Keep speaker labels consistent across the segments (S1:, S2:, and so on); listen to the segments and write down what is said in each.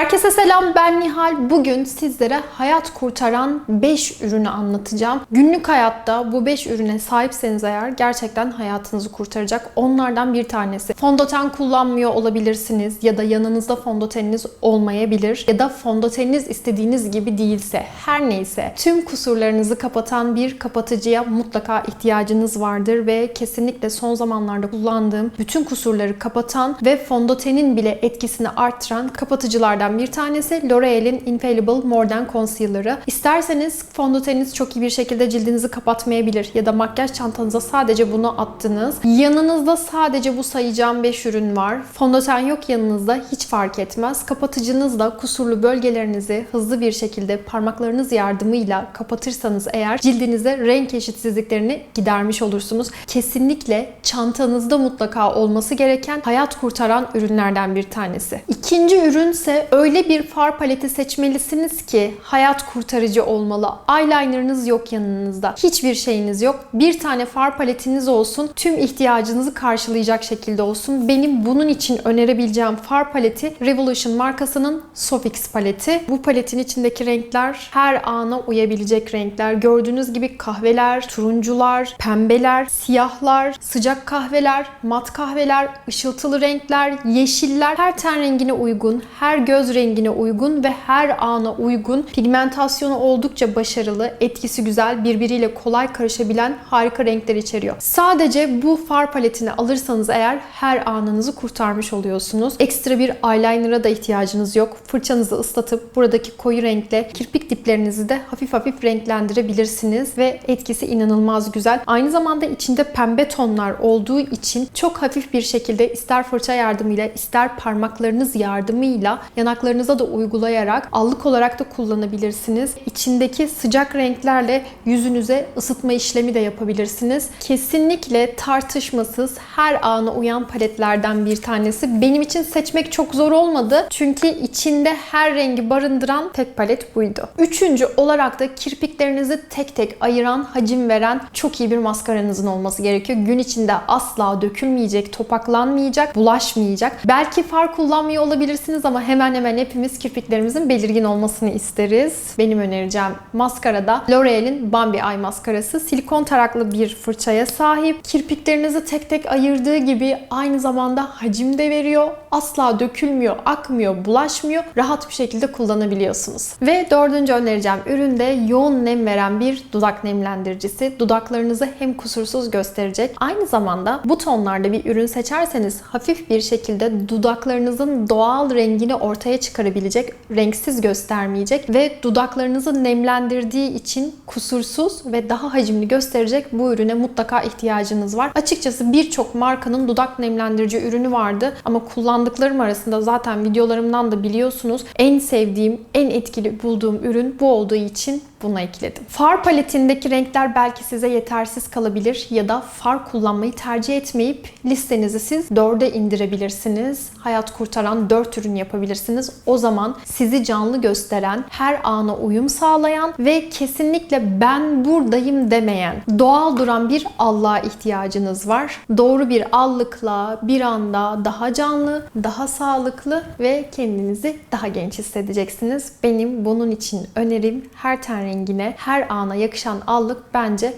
S1: Herkese selam ben Nihal. Bugün sizlere hayat kurtaran 5 ürünü anlatacağım. Günlük hayatta bu 5 ürüne sahipseniz eğer gerçekten hayatınızı kurtaracak. Onlardan bir tanesi. Fondöten kullanmıyor olabilirsiniz ya da yanınızda fondöteniniz olmayabilir ya da fondöteniniz istediğiniz gibi değilse her neyse tüm kusurlarınızı kapatan bir kapatıcıya mutlaka ihtiyacınız vardır ve kesinlikle son zamanlarda kullandığım bütün kusurları kapatan ve fondötenin bile etkisini arttıran kapatıcılardan bir tanesi L'Oreal'in Infallible Mordant Concealer'ı. İsterseniz fondöteniniz çok iyi bir şekilde cildinizi kapatmayabilir ya da makyaj çantanıza sadece bunu attınız. Yanınızda sadece bu sayacağım 5 ürün var. Fondöten yok yanınızda hiç fark etmez. Kapatıcınızla kusurlu bölgelerinizi hızlı bir şekilde parmaklarınız yardımıyla kapatırsanız eğer cildinize renk eşitsizliklerini gidermiş olursunuz. Kesinlikle çantanızda mutlaka olması gereken hayat kurtaran ürünlerden bir tanesi. İkinci ürünse öyle bir far paleti seçmelisiniz ki hayat kurtarıcı olmalı. Eyelinerınız yok yanınızda. Hiçbir şeyiniz yok. Bir tane far paletiniz olsun. Tüm ihtiyacınızı karşılayacak şekilde olsun. Benim bunun için önerebileceğim far paleti Revolution markasının Sofix paleti. Bu paletin içindeki renkler her ana uyabilecek renkler. Gördüğünüz gibi kahveler, turuncular, pembeler, siyahlar, sıcak kahveler, mat kahveler, ışıltılı renkler, yeşiller her ten rengine uygun, her göz rengine uygun ve her ana uygun. Pigmentasyonu oldukça başarılı, etkisi güzel, birbiriyle kolay karışabilen harika renkler içeriyor. Sadece bu far paletini alırsanız eğer her anınızı kurtarmış oluyorsunuz. Ekstra bir eyeliner'a da ihtiyacınız yok. Fırçanızı ıslatıp buradaki koyu renkle kirpik diplerinizi de hafif hafif renklendirebilirsiniz ve etkisi inanılmaz güzel. Aynı zamanda içinde pembe tonlar olduğu için çok hafif bir şekilde ister fırça yardımıyla ister parmaklarınız yardımıyla yanaklarınıza da uygulayarak allık olarak da kullanabilirsiniz. İçindeki sıcak renklerle yüzünüze ısıtma işlemi de yapabilirsiniz. Kesinlikle tartışmasız her ana uyan paletlerden bir tanesi. Benim için seçmek çok zor olmadı. Çünkü içinde her rengi barındıran tek palet buydu. Üçüncü olarak da kirpiklerinizi tek tek ayıran, hacim veren çok iyi bir maskaranızın olması gerekiyor. Gün içinde asla dökülmeyecek, topaklanmayacak, bulaşmayacak. Belki far kullanmıyor olabilirsiniz ama hemen hemen hepimiz kirpiklerimizin belirgin olmasını isteriz. Benim önereceğim maskara da L'Oreal'in Bambi Eye maskarası. Silikon taraklı bir fırçaya sahip. Kirpiklerinizi tek tek ayırdığı gibi aynı zamanda hacim de veriyor. Asla dökülmüyor, akmıyor, bulaşmıyor. Rahat bir şekilde kullanabiliyorsunuz. Ve dördüncü önereceğim ürün de yoğun nem veren bir dudak nemlendiricisi. Dudaklarınızı hem kusursuz gösterecek. Aynı zamanda bu tonlarda bir ürün seçerseniz hafif bir şekilde dudaklarınızın doğal rengini ortaya çıkarabilecek, renksiz göstermeyecek ve dudaklarınızı nemlendirdiği için kusursuz ve daha hacimli gösterecek bu ürüne mutlaka ihtiyacınız var. Açıkçası birçok markanın dudak nemlendirici ürünü vardı ama kullandıklarım arasında zaten videolarımdan da biliyorsunuz en sevdiğim, en etkili bulduğum ürün bu olduğu için buna ekledim. Far paletindeki renkler belki size yetersiz kalabilir ya da far kullanmayı tercih etmeyip listenizi siz 4'e indirebilirsiniz. Hayat kurtaran 4 ürün yapabilirsiniz. O zaman sizi canlı gösteren, her ana uyum sağlayan ve kesinlikle ben buradayım demeyen, doğal duran bir allığa ihtiyacınız var. Doğru bir allıkla bir anda daha canlı, daha sağlıklı ve kendinizi daha genç hissedeceksiniz. Benim bunun için önerim her ten rengine, her ana yakışan allık bence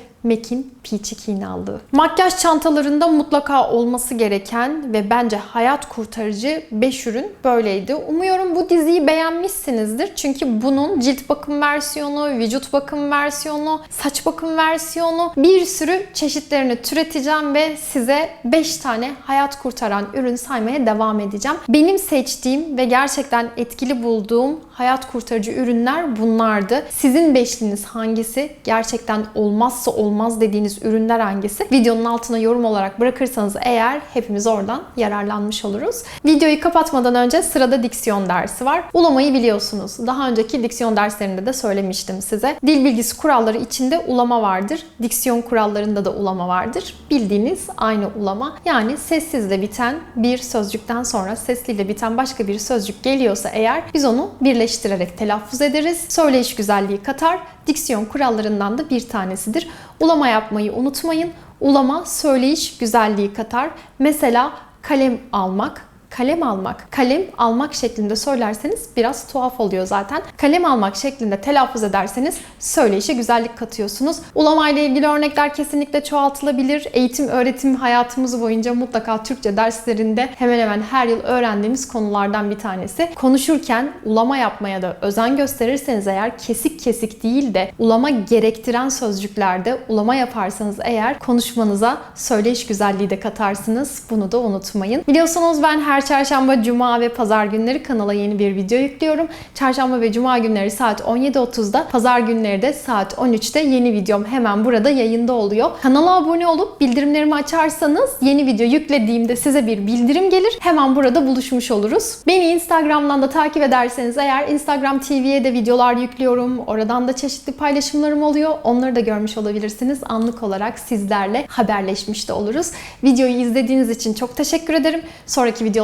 S1: Peachy Keen aldığı. Makyaj çantalarında mutlaka olması gereken ve bence hayat kurtarıcı 5 ürün böyleydi. Umuyorum bu diziyi beğenmişsinizdir. Çünkü bunun cilt bakım versiyonu, vücut bakım versiyonu, saç bakım versiyonu bir sürü çeşitlerini türeteceğim ve size 5 tane hayat kurtaran ürün saymaya devam edeceğim. Benim seçtiğim ve gerçekten etkili bulduğum hayat kurtarıcı ürünler bunlardı. Sizin beşliniz hangisi? Gerçekten olmazsa olmaz dediğiniz ürünler hangisi? Videonun altına yorum olarak bırakırsanız eğer hepimiz oradan yararlanmış oluruz. Videoyu kapatmadan önce sırada diksiyon dersi var. Ulamayı biliyorsunuz. Daha önceki diksiyon derslerinde de söylemiştim size. Dil bilgisi kuralları içinde ulama vardır. Diksiyon kurallarında da ulama vardır. Bildiğiniz aynı ulama. Yani sessizle biten bir sözcükten sonra sesliyle biten başka bir sözcük geliyorsa eğer biz onu birleştirerek telaffuz ederiz. Söyleyiş güzelliği katar. Diksiyon kurallarından da bir tanesidir. Ulama yapmayı unutmayın. Ulama söyleyiş güzelliği katar. Mesela kalem almak, kalem almak. Kalem almak şeklinde söylerseniz biraz tuhaf oluyor zaten. Kalem almak şeklinde telaffuz ederseniz söyleyişe güzellik katıyorsunuz. Ulama ile ilgili örnekler kesinlikle çoğaltılabilir. Eğitim, öğretim hayatımız boyunca mutlaka Türkçe derslerinde hemen hemen her yıl öğrendiğimiz konulardan bir tanesi. Konuşurken ulama yapmaya da özen gösterirseniz eğer kesik kesik değil de ulama gerektiren sözcüklerde ulama yaparsanız eğer konuşmanıza söyleyiş güzelliği de katarsınız. Bunu da unutmayın. Biliyorsunuz ben her çarşamba, cuma ve pazar günleri kanala yeni bir video yüklüyorum. Çarşamba ve cuma günleri saat 17.30'da, pazar günleri de saat 13'te yeni videom hemen burada yayında oluyor. Kanala abone olup bildirimlerimi açarsanız yeni video yüklediğimde size bir bildirim gelir. Hemen burada buluşmuş oluruz. Beni Instagram'dan da takip ederseniz eğer Instagram TV'ye de videolar yüklüyorum. Oradan da çeşitli paylaşımlarım oluyor. Onları da görmüş olabilirsiniz. Anlık olarak sizlerle haberleşmiş de oluruz. Videoyu izlediğiniz için çok teşekkür ederim. Sonraki